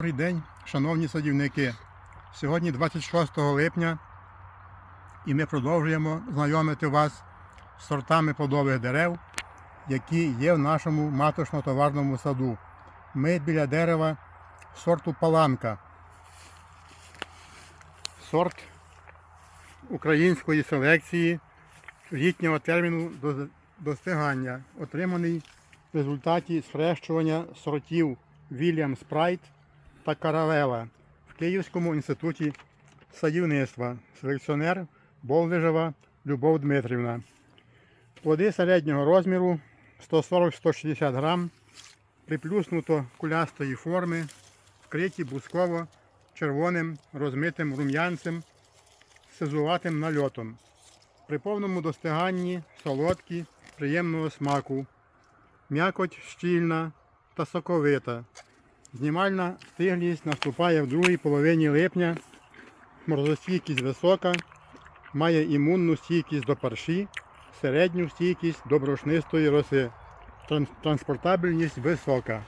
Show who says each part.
Speaker 1: Добрий день, шановні садівники. Сьогодні 26 липня і ми продовжуємо знайомити вас з сортами плодових дерев, які є в нашому маточно-товарному саду. Ми біля дерева сорту паланка. Сорт української селекції літнього терміну достигання, отриманий в результаті схрещування сортів Вільям Спрайт та Каравела в Київському інституті садівництва. Селекціонер Болдижева Любов Дмитрівна. Плоди середнього розміру 140-160 грам, приплюснуто кулястої форми, вкриті бусково червоним розмитим рум'янцем сизуватим нальотом. При повному достиганні солодкі, приємного смаку, м'якоть щільна та соковита. Знімальна стиглість наступає в другій половині липня. Морозостійкість висока, має імунну стійкість до парші, середню стійкість до брошнистої роси. Транспортабельність висока.